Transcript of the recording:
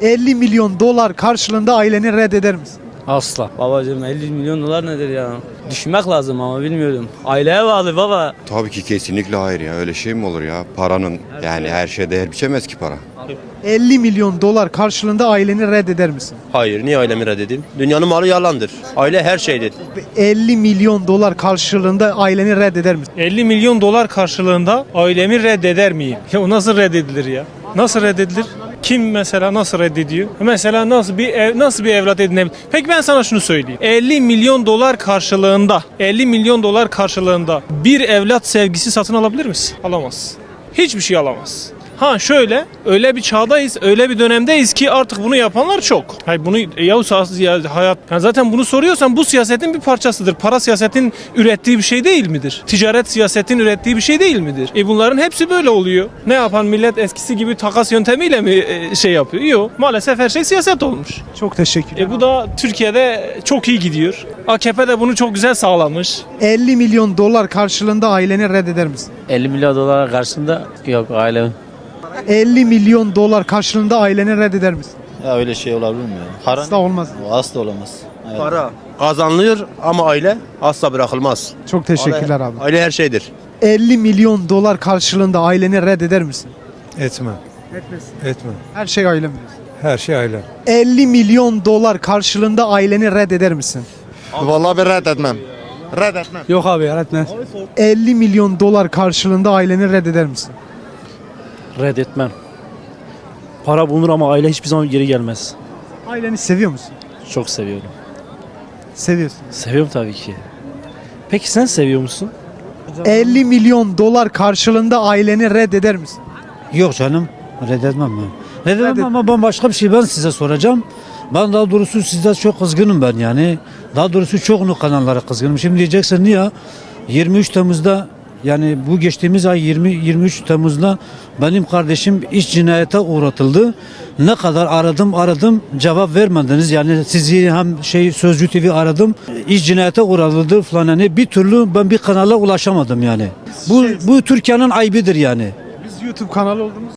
50 milyon dolar karşılığında aileni reddeder misin? Asla. Babacığım 50 milyon dolar nedir ya? Düşünmek lazım ama bilmiyorum. Aileye bağlı baba. Tabii ki kesinlikle hayır ya. Öyle şey mi olur ya? Paranın yani her şeye değer biçemez ki para. 50 milyon dolar karşılığında aileni reddeder misin? Hayır, niye ailemi reddedeyim? Dünyanın malı yalandır. Aile her şeydir. 50 milyon dolar karşılığında aileni reddeder misin? 50 milyon dolar karşılığında ailemi reddeder miyim? Ya o nasıl reddedilir ya? Nasıl reddedilir? Kim mesela nasıl reddediyor? Mesela nasıl bir ev, nasıl bir evlat edinebilir? Peki ben sana şunu söyleyeyim. 50 milyon dolar karşılığında 50 milyon dolar karşılığında bir evlat sevgisi satın alabilir misin? Alamaz. Hiçbir şey alamaz. Ha şöyle öyle bir çağdayız öyle bir dönemdeyiz ki artık bunu yapanlar çok. Hayır bunu ya, ya hayat yani zaten bunu soruyorsan bu siyasetin bir parçasıdır. Para siyasetin ürettiği bir şey değil midir? Ticaret siyasetin ürettiği bir şey değil midir? E bunların hepsi böyle oluyor. Ne yapan millet eskisi gibi takas yöntemiyle mi e, şey yapıyor? Yok. Maalesef her şey siyaset olmuş. Çok teşekkür E bu da Türkiye'de çok iyi gidiyor. AKP de bunu çok güzel sağlamış. 50 milyon dolar karşılığında aileni reddeder misin? 50 milyon dolar karşısında yok ailem. 50 milyon dolar karşılığında aileni reddeder misin? Ya öyle şey olabilir mi ya? Para Asla olmaz. asla olamaz. Evet. Para kazanılır ama aile asla bırakılmaz. Çok teşekkürler abi. Aile her şeydir. 50 milyon dolar karşılığında aileni reddeder misin? Etmem. Etmesin. Etmem. Her şey ailem diyorsun. Her şey aile. 50 milyon dolar karşılığında aileni reddeder misin? Vallahi ben reddetmem. Reddetmem. Yok abi öğretmen. 50 milyon dolar karşılığında aileni reddeder misin? Reddetmem. Para bulunur ama aile hiçbir zaman geri gelmez. Aileni seviyor musun? Çok seviyorum. Seviyorsun. Seviyorum tabii ki. Peki sen seviyor musun? 50 milyon dolar karşılığında aileni reddeder misin? Yok canım reddetmem ben. Reddetmem Reddet- ama ben başka bir şey ben size soracağım. Ben daha doğrusu sizde çok kızgınım ben yani. Daha doğrusu çok kanallara kızgınım. Şimdi diyeceksin niye? 23 Temmuz'da yani bu geçtiğimiz ay 20 23 Temmuz'da benim kardeşim iş cinayete uğratıldı. Ne kadar aradım aradım cevap vermediniz. Yani sizi hem şey Sözcü TV aradım. İş cinayete uğratıldı falan yani bir türlü ben bir kanala ulaşamadım yani. Bu bu Türkiye'nin ayıbıdır yani. Biz YouTube kanalı olduğumuz